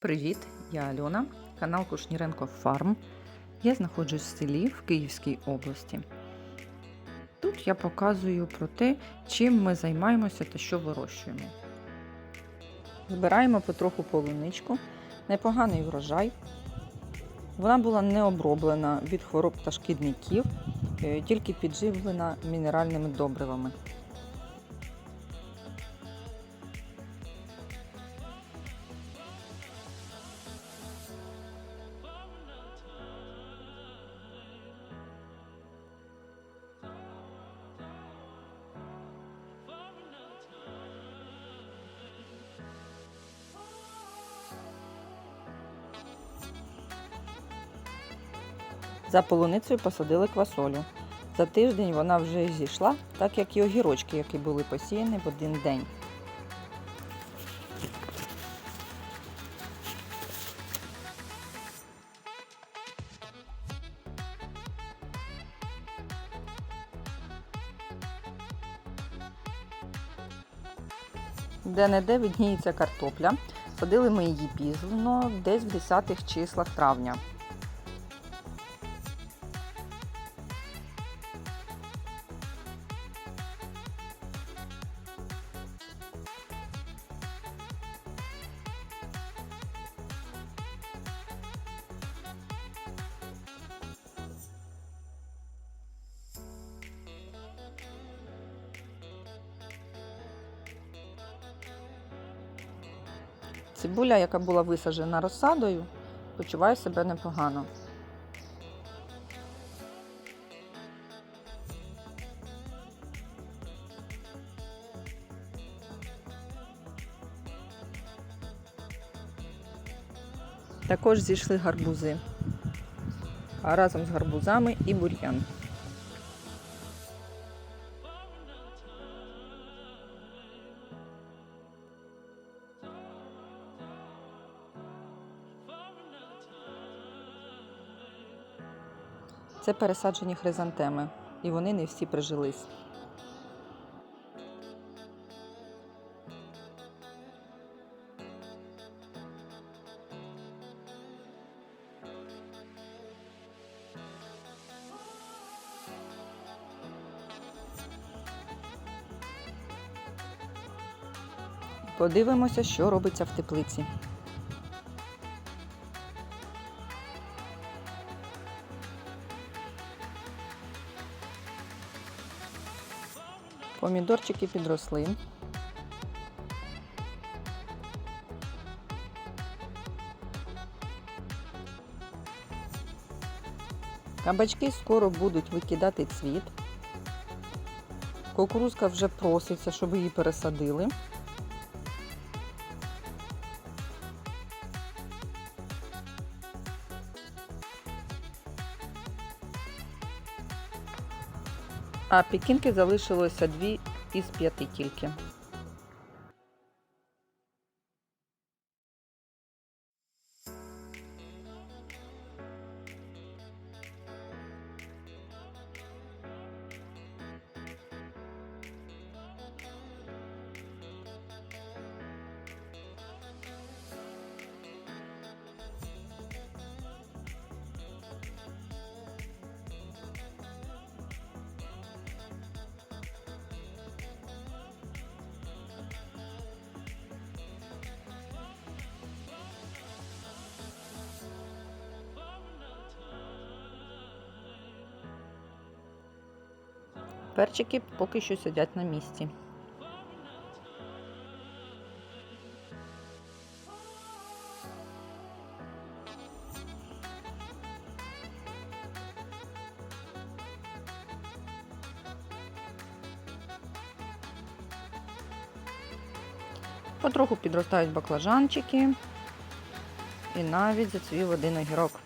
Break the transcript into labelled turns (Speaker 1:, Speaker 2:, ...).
Speaker 1: Привіт, я Альона, канал Кушніренко Фарм. Я знаходжусь в селі в Київській області. Тут я показую про те, чим ми займаємося та що вирощуємо. Збираємо потроху полуничку, непоганий врожай. Вона була не оброблена від хвороб та шкідників, е, тільки підживлена мінеральними добривами. За полуницею посадили квасолю. За тиждень вона вже зійшла, так як і огірочки, які були посіяні в один день. Де-не-де відніється картопля. Садили ми її пізно, десь в 10 числах травня. Цибуля, яка була висаджена розсадою, почуває себе непогано. Також зійшли гарбузи, а разом з гарбузами і бур'ян. Це пересаджені хризантеми, і вони не всі прижились. Подивимося, що робиться в теплиці. Помідорчики підросли. Кабачки скоро будуть викидати цвіт. Кукурузка вже проситься, щоб її пересадили. А пікінки залишилося дві із п'яти тільки. Перчики поки що сидять на місці. Потроху підростають баклажанчики і навіть зацвів один огірок.